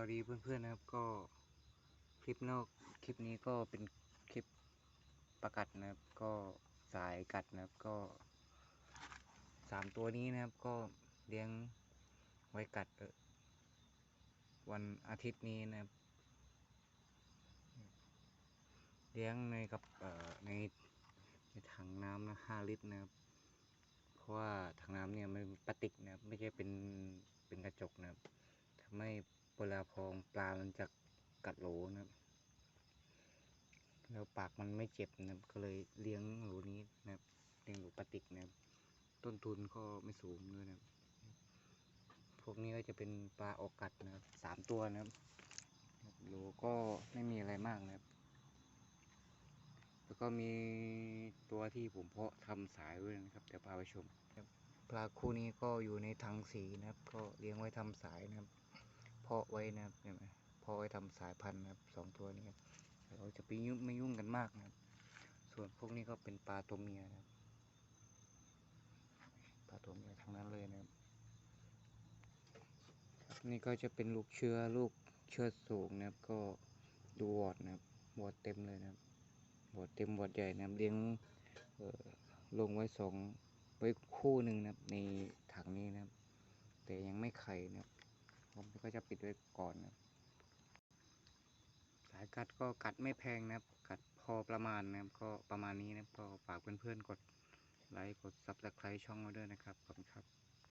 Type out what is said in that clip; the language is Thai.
วัสดีเพื่อนๆนะครับก็คลิปนอกคลิปนี้ก็เป็นคลิปประกัดนะครับ ก็สายกัดนะครับก็สามตัวนี้นะครับก็เลี้ยงไว้กัดวันอาทิตย์นี้นะครับ เลี้ยงในกับในในถังน้ำนะห้าลิตรนะครับ เพราะว่าถังน้ำเนี่ยมันพลาสติกนะครับไม่ใช่เป็นเป็นกระจกนะครับทำให้ เวลาพองปลามันจะกัดโหลนะครับ แล้วปากมันไม่เจ็บนะครับ ก็เลยเลี้ยงโหลนี้นะครับ เลี้ยงโหลพลาสติกนะครับ ต้นทุนก็ไม่สูงด้วยนะครับ พวกนี้ก็จะเป็นปลาออกกัดนะครับสามตัวนะครับโหลก็ไม่มีอะไรมากนะครับ แล้วก็มีตัวที่ผมเพาะทำสายด้วยนะครับเดี๋ยวพาไปชมปลาคู่นี้ก็อยู่ในถังสีนะครับ ก็เลี้ยงไว้ทำสายนะครับ เพาะไว้นะครับเห็นไหมเพาะไว้ทำสายพันธุ์นะครับสองตัวนี้ครับเราจะไปยุ่งไม่ยุ่งกันมากนะครับ ส่วนพวกนี้ก็เป็นปลาตัวเมียนะครับปลาตัวเมียทั้งนั้นเลยนะครับ นี่ก็จะเป็นลูกเชื้อลูกเชื้อสูงนะครับ ก็ดูวอดนะครับวอดเต็มเลยนะครับบอดเต็มบอดใหญ่นะครับเลี้ยงลงไว้สองไว้คู่หนึ่งนะครับในถังนี้นะครับ แต่ยังไม่ไข่นะครับ ผมก็จะปิดไว้ก่อนนะสายกัดก็กัดไม่แพงนะครับ กัดพอประมาณนะครับ ก็ประมาณนี้นะก็ฝากเพื่อนๆกดไลค์กดซับสไครต์ช่องเราด้วยนะครับขอบคุณครับ